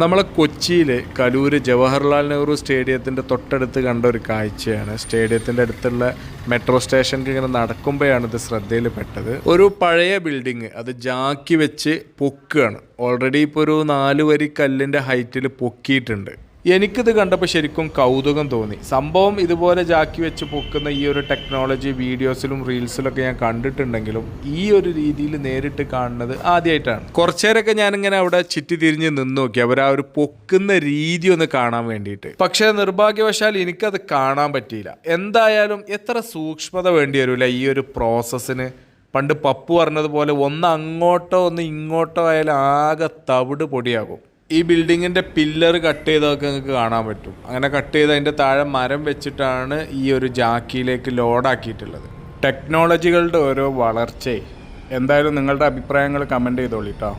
നമ്മളെ കൊച്ചിയിൽ കലൂര് ജവഹർലാൽ നെഹ്റു സ്റ്റേഡിയത്തിന്റെ തൊട്ടടുത്ത് കണ്ട ഒരു കാഴ്ചയാണ്. സ്റ്റേഡിയത്തിന്റെ അടുത്തുള്ള മെട്രോ സ്റ്റേഷനിൽ ഇങ്ങനെ നടക്കുമ്പോഴാണ് ഇത് ശ്രദ്ധയിൽപ്പെട്ടത്. ഒരു പഴയ ബിൽഡിങ് അത് ജാക്കി വെച്ച് പൊക്കുകയാണ് ഓൾറെഡി ഇപ്പോൾ ഒരു നാല് വരി കല്ലിന്റെ ഹൈറ്റിൽ പൊക്കിയിട്ടുണ്ട്. എനിക്കിത് കണ്ടപ്പോൾ ശരിക്കും കൗതുകം തോന്നി. സംഭവം ഇതുപോലെ ജാക്കി വെച്ച് പൊക്കുന്ന ഈ ഒരു ടെക്നോളജി വീഡിയോസിലും റീൽസിലൊക്കെ ഞാൻ കണ്ടിട്ടുണ്ടെങ്കിലും ഈ ഒരു രീതിയിൽ നേരിട്ട് കാണുന്നത് ആദ്യമായിട്ടാണ് കുറച്ചേരൊക്കെ ഞാനിങ്ങനെ അവിടെ ചുറ്റി തിരിഞ്ഞ് നിന്ന് നോക്കി. അവർ ആ ഒരു പൊക്കുന്ന രീതി ഒന്ന് കാണാൻ വേണ്ടിയിട്ട്. പക്ഷേ നിർഭാഗ്യവശാൽ എനിക്കത് കാണാൻ പറ്റിയില്ല. എന്തായാലും എത്ര സൂക്ഷ്മത വേണ്ടി വരില്ല ഈ ഒരു പ്രോസസ്സിന്. പണ്ട് പപ്പു പറഞ്ഞതുപോലെ ഒന്ന് അങ്ങോട്ടോ ഒന്ന് ഇങ്ങോട്ടോ ആയാലും ആകെ തവിട് പൊടിയാകും. ഈ ബിൽഡിങ്ങിന്റെ പില്ലർ കട്ട് ചെയ്തതൊക്കെ നിങ്ങൾക്ക് കാണാൻ പറ്റും. അങ്ങനെ കട്ട് ചെയ്ത് അതിന്റെ താഴെ മരം വെച്ചിട്ടാണ് ഈ ഒരു ജാക്കിയിലേക്ക് ലോഡാക്കിയിട്ടുള്ളത് ടെക്നോളജികളുടെ ഓരോ വളർച്ചയെ. എന്തായാലും നിങ്ങളുടെ അഭിപ്രായങ്ങൾ കമന്റ് ചെയ്തോളിട്ടോ